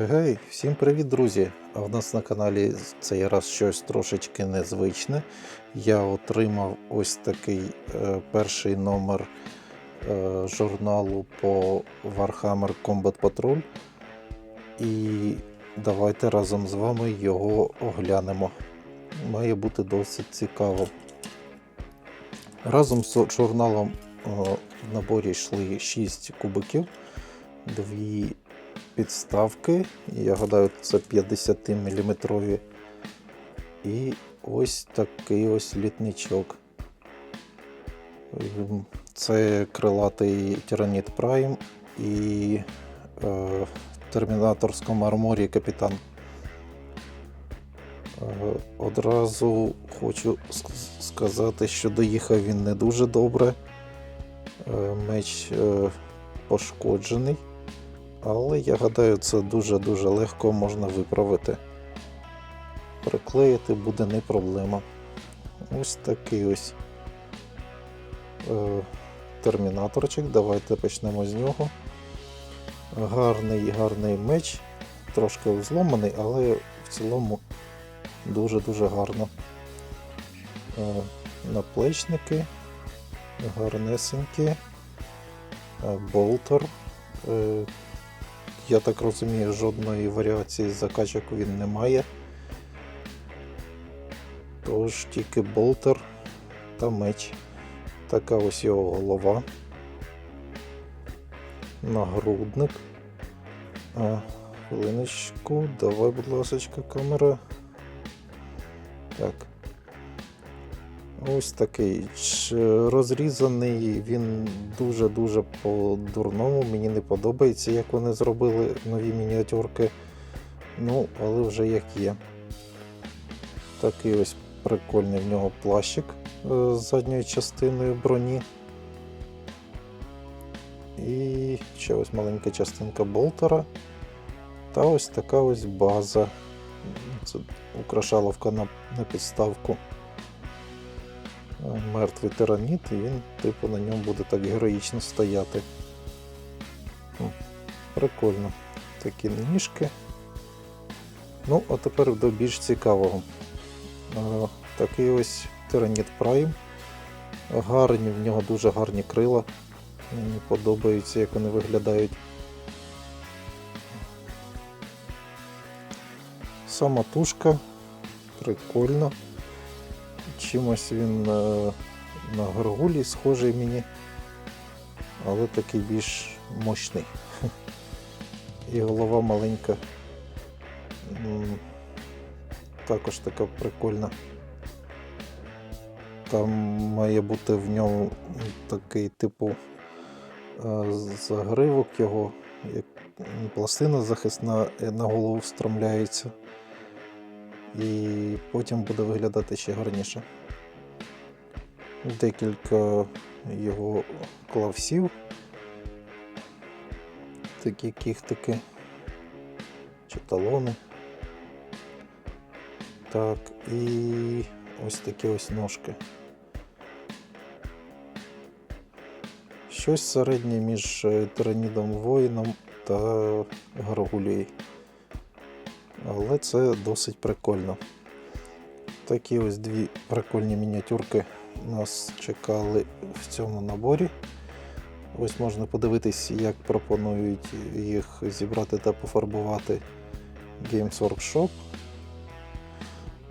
Гей, всім привіт, друзі! А в нас на каналі цей раз щось трошечки незвичне. Я отримав ось такий е, перший номер е, журналу по Warhammer Combat Patrol. І давайте разом з вами його оглянемо. Має бути досить цікаво. Разом з журналом е, в наборі йшли 6 кубиків, дві підставки. Я гадаю, це 50 мм. І ось такий ось літничок. Ем, Це крилатий Тираніт Прайм і е, термінаторському арморі капітан. Е, Одразу хочу сказати, що доїхав він не дуже добре. Е, Меч е, пошкоджений. Але я гадаю, це дуже-дуже легко можна виправити. Приклеїти буде не проблема. Ось такий ось е, термінаторчик. Давайте почнемо з нього. Гарний, гарний меч, трошки зломаний, але в цілому дуже-дуже гарно. Е, наплечники, гарнесенькі, е, болтер. Е, я так розумію, жодної варіації закачок він не має. Тож тільки болтер та меч. Така ось його голова. Нагрудник. А, хвилиночку, давай, будь ласка, камера. Так. Ось такий розрізаний, він дуже-дуже по-дурному. Мені не подобається, як вони зробили нові мініатюрки. Ну, але вже як є. Такий ось прикольний в нього плащик е, з задньою частиною броні. І ще ось маленька частинка болтера. Та ось така ось база. Це украшаловка на, на підставку мертвий тираніт, і він, типу, на ньому буде так героїчно стояти. Прикольно. Такі ніжки. Ну, а тепер до більш цікавого. Е, Такий ось тираніт Prime. Гарні, в нього дуже гарні крила. Мені подобаються, як вони виглядають. Сама тушка. Прикольно. Чимось він е, на горгулі схожий мені, але такий більш мощний. І голова маленька. Також така прикольна. Там має бути в ньому такий типу е, загривок його, як пластина захисна на голову встромляється і потім буде виглядати ще гарніше. Декілька його клавсів, такі кіхтики чи талони. Так, і ось такі ось ножки. Щось середнє між е, тиранідом воїном та гаргулією але це досить прикольно. Такі ось дві прикольні мініатюрки нас чекали в цьому наборі. Ось можна подивитись, як пропонують їх зібрати та пофарбувати Games Workshop.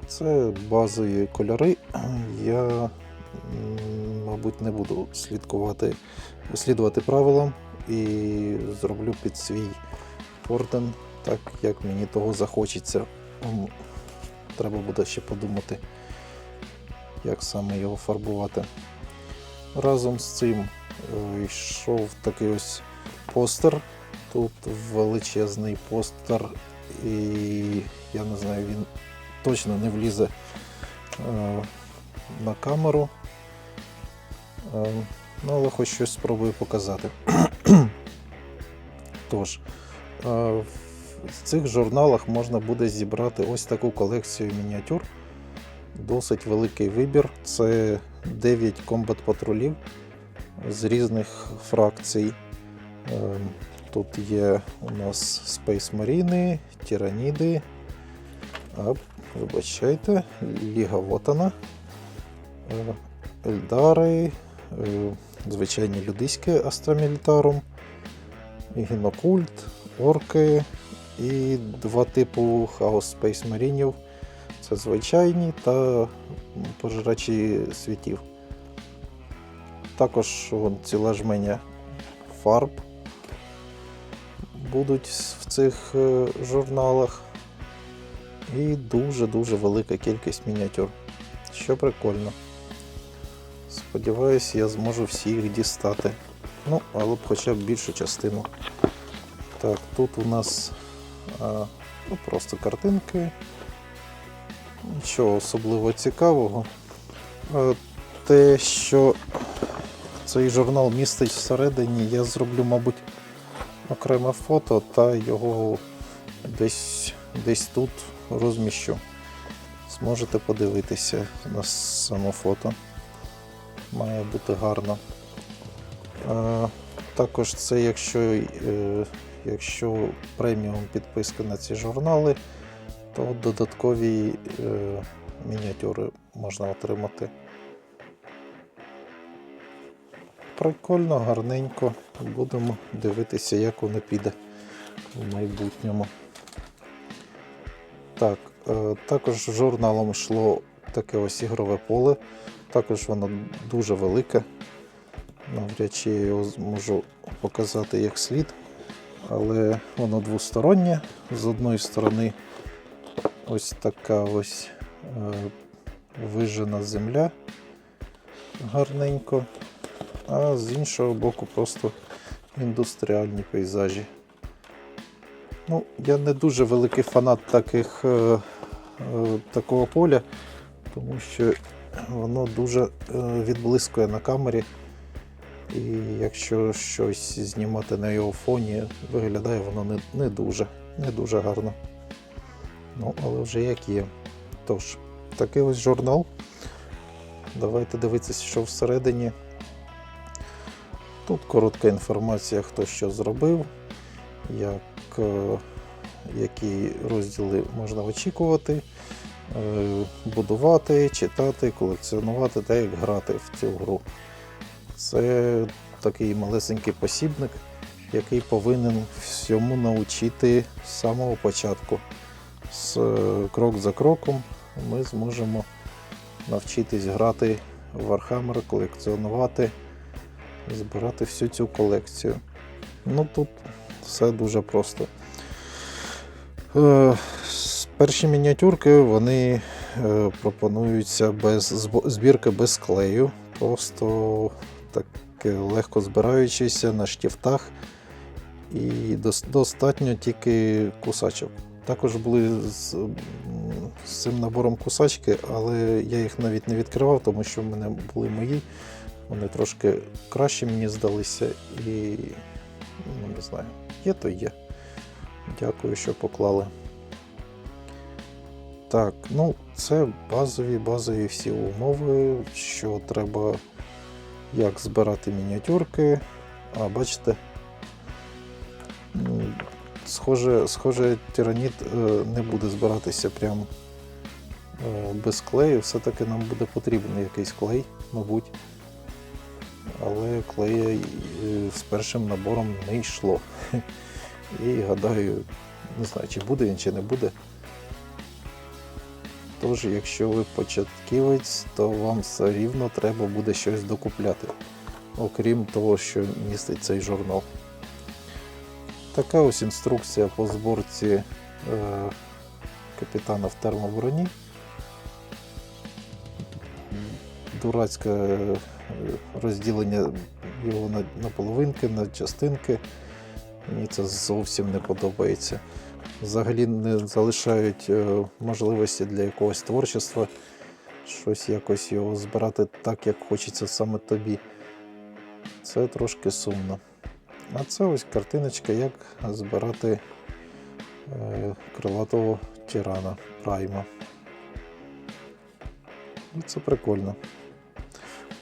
Це базові кольори. Я, мабуть, не буду слідкувати, слідувати правилам і зроблю під свій орден так, як мені того захочеться. Треба буде ще подумати, як саме його фарбувати. Разом з цим е, йшов такий ось постер. Тут величезний постер, і я не знаю, він точно не влізе е, на камеру. Е, ну, але хоч щось спробую показати. Тож, в цих журналах можна буде зібрати ось таку колекцію мініатюр. Досить великий вибір. Це 9 комбат патрулів з різних фракцій. Ем, Тут є у нас Space Marine, Тираніди. А, вибачайте, Ліга Вотана, е, Ельдари, е, звичайні людиські Астромілітарум, Гінокульт, Орки і два типу Хаос Space Марінів. Це звичайні та пожирачі світів. Також вон, ціла жменя фарб будуть в цих е, журналах. І дуже-дуже велика кількість мініатюр. Що прикольно. Сподіваюсь, я зможу всі їх дістати. Ну, але б хоча б більшу частину. Так, тут у нас ну, просто картинки. Нічого особливо цікавого. А, те, що цей журнал містить всередині, я зроблю, мабуть, окреме фото та його десь, десь тут розміщу. Зможете подивитися на само фото. Має бути гарно. А, також це, якщо, е, якщо преміум підписка на ці журнали, то додаткові е, мініатюри можна отримати. Прикольно, гарненько. Будемо дивитися, як воно піде в майбутньому. Так, е, також журналом йшло таке ось ігрове поле. Також воно дуже велике. Навряд чи я його зможу показати як слід. Але воно двостороннє. З одної сторони ось така ось е, вижена земля гарненько, а з іншого боку просто індустріальні пейзажі. Ну, я не дуже великий фанат таких, е, е, такого поля, тому що воно дуже відблискує на камері. І якщо щось знімати на його фоні, виглядає воно не, не дуже, не дуже гарно. Ну, але вже як є. Тож, такий ось журнал. Давайте дивитися, що всередині. Тут коротка інформація, хто що зробив, як, е, які розділи можна очікувати, е, будувати, читати, колекціонувати та як грати в цю гру. Це такий малесенький посібник, який повинен всьому навчити з самого початку. З е, крок за кроком ми зможемо навчитись грати в Warhammer, колекціонувати, збирати всю цю колекцію. Ну тут все дуже просто. Е, Перші мініатюрки вони е, пропонуються без збірки без клею, просто таке легко збираючися на штифтах. І достатньо тільки кусачок. Також були з, з цим набором кусачки, але я їх навіть не відкривав, тому що в мене були мої. Вони трошки краще мені здалися і ну, не знаю, є то є. Дякую, що поклали. Так, ну це базові, базові всі умови, що треба як збирати мініатюрки. А, бачите, схоже, схоже, тираніт е, не буде збиратися прям е, без клею. Все-таки нам буде потрібен якийсь клей, мабуть. Але клея е, з першим набором не йшло. І гадаю, не знаю, чи буде він, чи не буде. Тож, якщо ви початківець, то вам все рівно треба буде щось докупляти, окрім того, що містить цей журнал. Така ось інструкція по зборці е, капітана в термоброні. Дурацьке е, розділення його на, на половинки, на частинки. Мені це зовсім не подобається. Взагалі не залишають е, можливості для якогось творчества, щось якось його збирати так, як хочеться саме тобі. Це трошки сумно. А це ось картиночка, як збирати е, крилатого тирана Прайма. І це прикольно.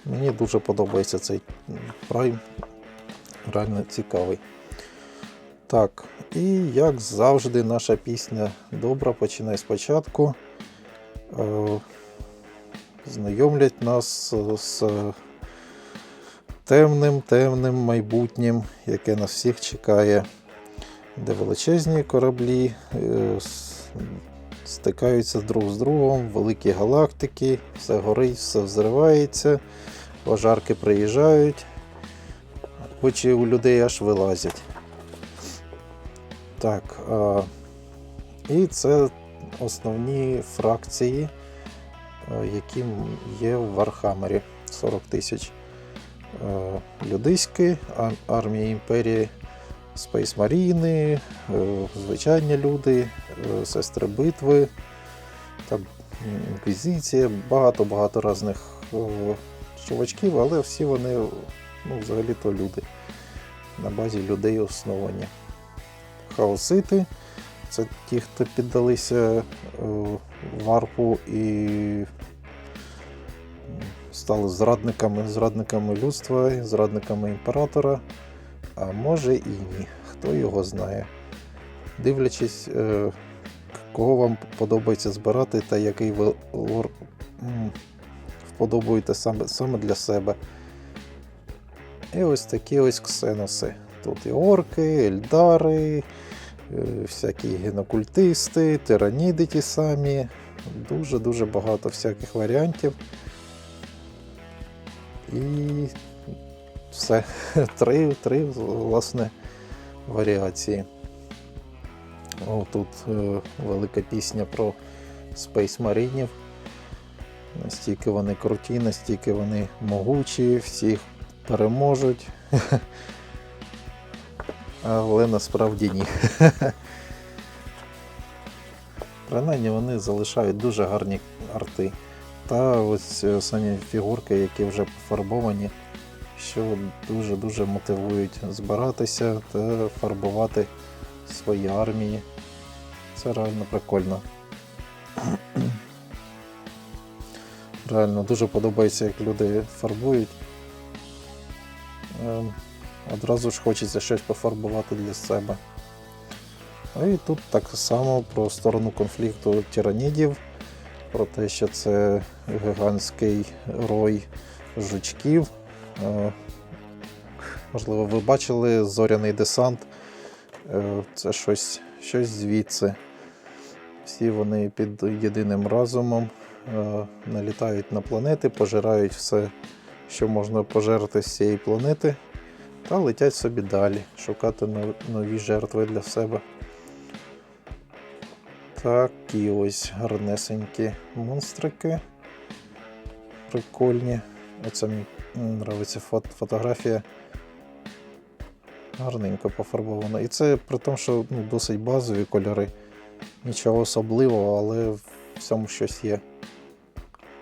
Мені дуже подобається цей прайм. Реально цікавий. Так, і як завжди, наша пісня добра починає спочатку. Е, знайомлять нас з темним, темним майбутнім, яке нас всіх чекає, де величезні кораблі е, стикаються друг з другом, великі галактики, все горить, все взривається, пожарки приїжджають, очі у людей аж вилазять. Так, і це основні фракції, е, які є в Вархаммері 40 тисяч. Е, Людиськи, а- армія імперії, Спейс Маріни, е, звичайні люди, е, сестри битви, там інквізиція, багато-багато різних чувачків, але всі вони ну, взагалі-то люди. На базі людей основані. Хаосити це ті, хто піддалися е, варпу і стали зрадниками, зрадниками людства, і зрадниками імператора. А може і ні. Хто його знає. Дивлячись, е, кого вам подобається збирати та який ви лор вподобуєте саме, саме для себе. І ось такі ось ксеноси. Тут і орки, ельдари, е, всякі генокультисти, тираніди ті самі. Дуже-дуже багато всяких варіантів. І все. Три, три власне, варіації. О, тут е, велика пісня про Space Марінів. Настільки вони круті, настільки вони могучі, всіх переможуть. Але насправді ні. Принаймні вони залишають дуже гарні арти. Та ось е, самі фігурки, які вже пофарбовані, що дуже-дуже мотивують збиратися та фарбувати свої армії. Це реально прикольно. Реально дуже подобається, як люди фарбують. Одразу ж хочеться щось пофарбувати для себе. І тут так само про сторону конфлікту тиранідів, про те, що це гігантський рой жучків. Е, Можливо, ви бачили зоряний десант. Е, Це щось, щось звідси. Всі вони під єдиним разумом е, налітають на планети, пожирають все, що можна пожерти з цієї планети, та летять собі далі, шукати нові жертви для себе. Такі ось гарнесенькі монстрики. Прикольні. Оце мені подобається фотографія. Гарненько пофарбовано. І це при тому, що ну, досить базові кольори. Нічого особливого, але в цьому щось є.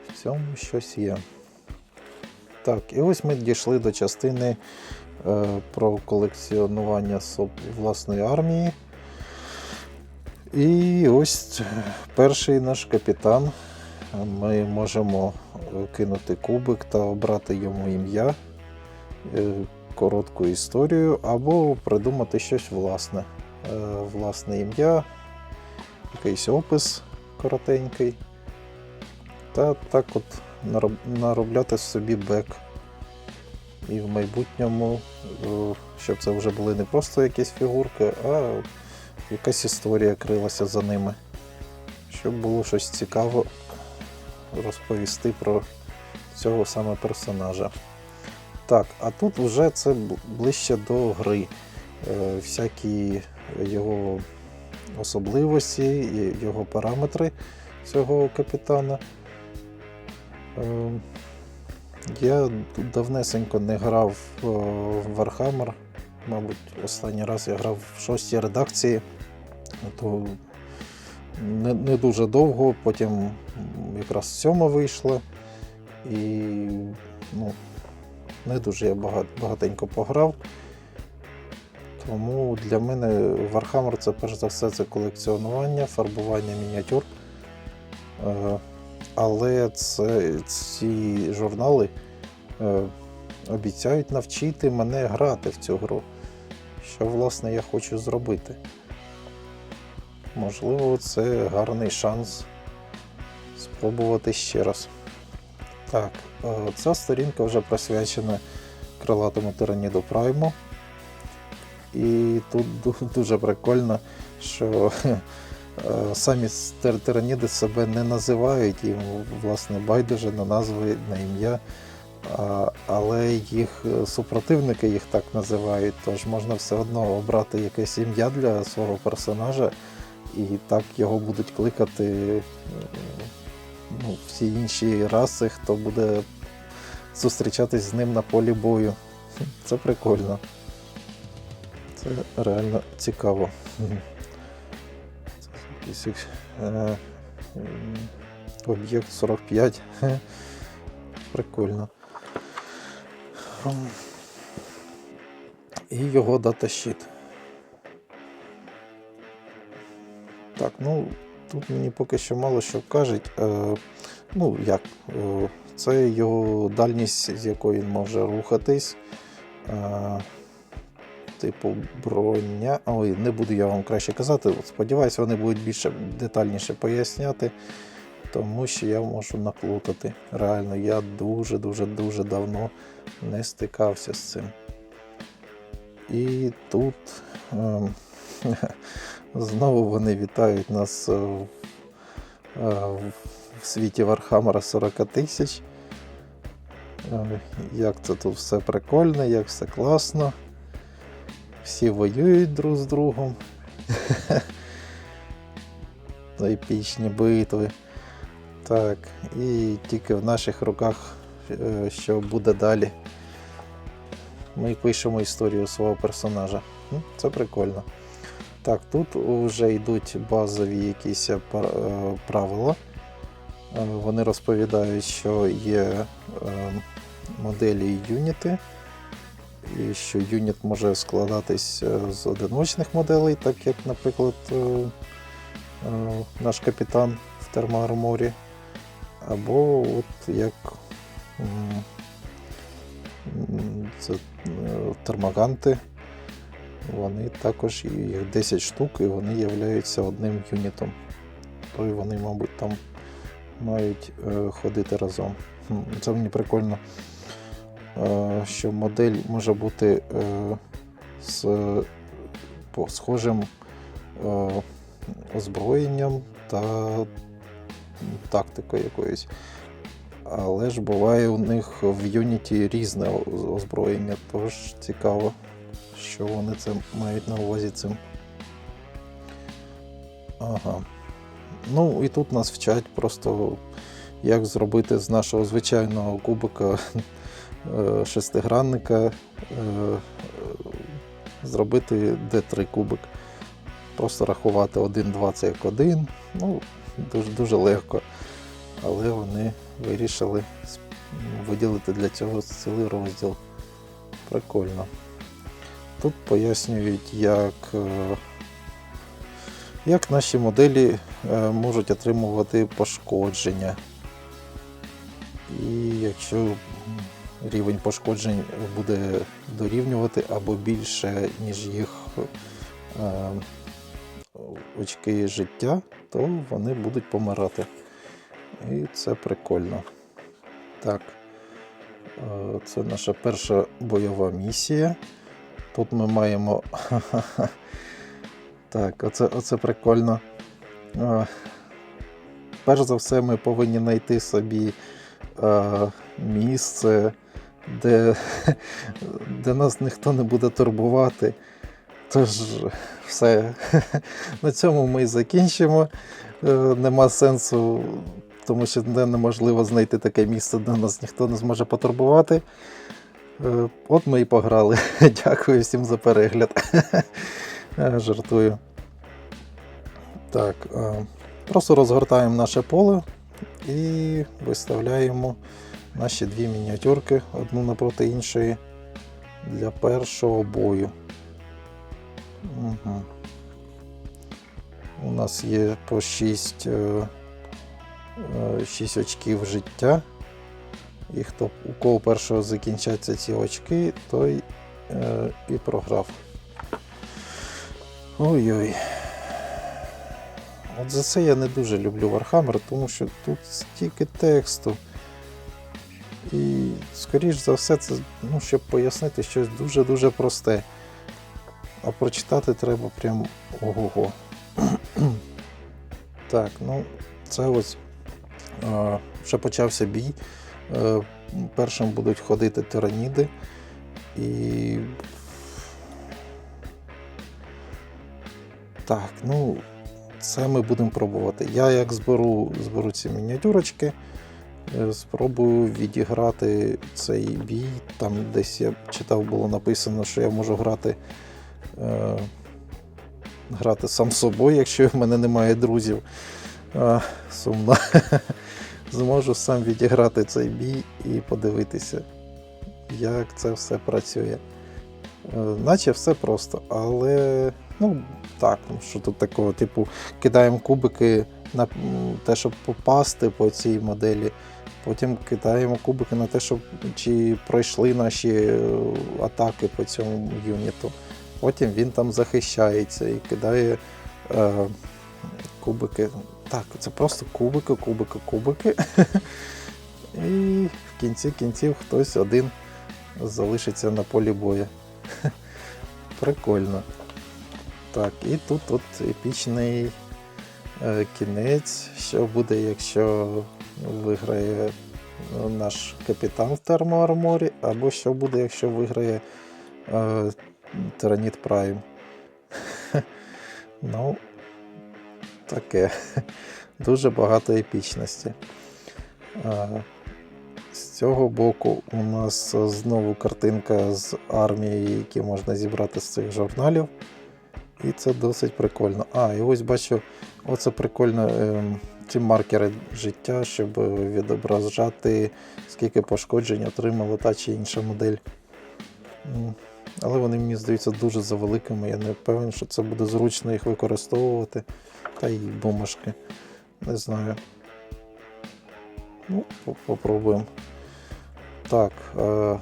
В цьому щось є. Так, і ось ми дійшли до частини про колекціонування власної армії. І ось перший наш капітан. Ми можемо е, кинути кубик та обрати йому ім'я, е, коротку історію, або придумати щось власне. Е, Власне ім'я, якийсь опис коротенький. Та так от наробляти собі бек. І в майбутньому, е, щоб це вже були не просто якісь фігурки, а якась історія крилася за ними. Щоб було щось цікаво розповісти про цього саме персонажа. Так, а тут вже це ближче до гри. Е, всякі його особливості, його параметри цього капітана. Е, я давнесенько не грав е, в Warhammer. Мабуть, останній раз я грав в шостій редакції, то не, не дуже довго, потім якраз сьома вийшла. І ну, не дуже я багат, багатенько пограв. Тому для мене Warhammer це перш за все це колекціонування, фарбування мініатюр. Але це, ці журнали е, обіцяють навчити мене грати в цю гру. що власне я хочу зробити. Можливо, це гарний шанс спробувати ще раз. Так, е, ця сторінка вже присвячена крилатому тираніду Прайму. І тут дуже прикольно, що самі тир- тираніди себе не називають, їм власне байдуже на назви, на ім'я. Але їх е, супротивники їх так називають, тож можна все одно обрати якесь ім'я для свого персонажа, і так його будуть кликати е, ну, всі інші раси, хто буде зустрічатись з ним на полі бою. Це прикольно. Це реально цікаво. Якийсь е, об'єкт 45. Прикольно. Ем, І його датащит. Так, ну тут мені поки що мало що кажуть. Е, ну, як, е, це його дальність, з якою він може рухатись. Е, типу броня. Ой, не буду я вам краще казати. От Сподіваюсь, вони будуть більше детальніше поясняти, тому що я можу наплутати. Реально, я дуже-дуже дуже давно не стикався з цим. І тут ем, знову вони вітають нас е, в, е, в світі Вархаммера 40 тисяч. Е, Як це тут все прикольно, як все класно. Всі воюють друг з другом. Епічні битви. Так, і тільки в наших руках, е, що буде далі. Ми пишемо історію свого персонажа. Це прикольно. Так, тут вже йдуть базові якісь е, е, правила. Вони розповідають, що є моделі юніти, і що юніт може складатись е, з одиночних моделей, так як, наприклад, е, е, наш капітан в термоарморі. Або от як це, термоганти. Вони також їх 10 штук, і вони являються одним юнітом. То й вони, мабуть, там мають ходити разом. Це мені прикольно, що модель може бути е, з схожим е, озброєнням та тактикою якоюсь. Але ж буває у них в Unity різне озброєння, тож цікаво, що вони це мають на увазі цим. Ага. Ну і тут нас вчать просто, як зробити з нашого звичайного кубика е, шестигранника, е, е, зробити D3 кубик. Просто рахувати 1, 2 це як один. Ну, дуже, дуже легко. Але вони вирішили виділити для цього цілий розділ. Прикольно. Тут пояснюють, як, е, як наші моделі е, можуть отримувати пошкодження. І якщо рівень пошкоджень буде дорівнювати або більше, ніж їх е, очки життя, то вони будуть помирати. І це прикольно. Так. Е, Це наша перша бойова місія. Тут ми маємо. Так, оце, оце прикольно. Е, Перш за все, ми повинні знайти собі місце, де, де нас ніхто не буде турбувати. Тож, все. На цьому ми і закінчимо. Е, Нема сенсу, тому що неможливо знайти таке місце, де нас ніхто не зможе потурбувати. Е, От ми і пограли. Дякую всім за перегляд. Е, Жартую. Так, просто розгортаємо наше поле і виставляємо наші дві мініатюрки одну напроти іншої для першого бою. Угу. У нас є по 6, 6 очків життя. І хто у кого першого закінчаться ці очки, той е, і програв. Ой-ой. От за це я не дуже люблю Warhammer, тому що тут стільки тексту. І, скоріш за все, це, ну, щоб пояснити щось дуже-дуже просте. А прочитати треба прям ого-го. так, ну, це ось вже почався бій. Е, першим будуть ходити тираніди. І. Так, ну, це ми будемо пробувати. Я як зберу, зберу ці мініатюрочки, спробую відіграти цей бій. Там десь я читав, було написано, що я можу грати, е, грати сам собою, якщо в мене немає друзів. А, сумно. Зможу сам відіграти цей бій і подивитися, як це все працює. Е, Наче все просто, але ну так, що тут такого, типу, кидаємо кубики на те, щоб попасти по цій моделі. Потім кидаємо кубики на те, щоб чи пройшли наші е, атаки по цьому юніту. Потім він там захищається і кидає е, кубики. Так, це просто кубики, кубики, кубики. І в кінці кінців хтось один залишиться на полі бою. Прикольно. Так, і тут от епічний е, кінець, що буде, якщо виграє е, наш капітан в термоарморі, або що буде, якщо виграє е, Тираніт Прайм. ну, таке. Дуже багато епічності. З цього боку у нас знову картинка з армії, які можна зібрати з цих журналів. І це досить прикольно. А, і ось бачу, оце прикольно ем, ці маркери життя, щоб відображати, скільки пошкоджень отримала та чи інша модель. Але вони мені здаються дуже завеликими. Я не впевнений, що це буде зручно їх використовувати. Та й бумажки. Не знаю. Ну, попробуємо. Так, е,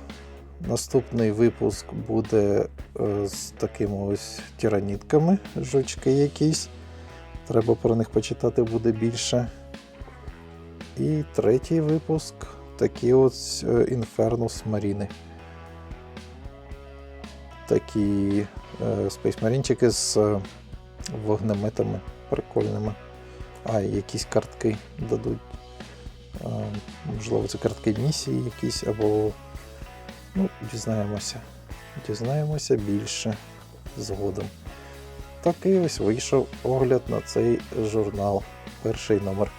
наступний випуск буде е, з такими ось тиранітками, жучки якісь. Треба про них почитати буде більше. І третій випуск такі ось Infernus Marine. Такі спейсмарінчики з е, вогнеметами прикольними. А, якісь картки дадуть. Е, можливо, це картки місії якісь, або. Ну, дізнаємося. Дізнаємося більше згодом. Такий ось вийшов огляд на цей журнал. Перший номер.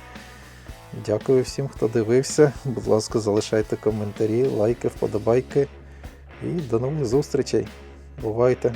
Дякую всім, хто дивився. Будь ласка, залишайте коментарі, лайки, вподобайки. І до нових зустрічей. Бувайте!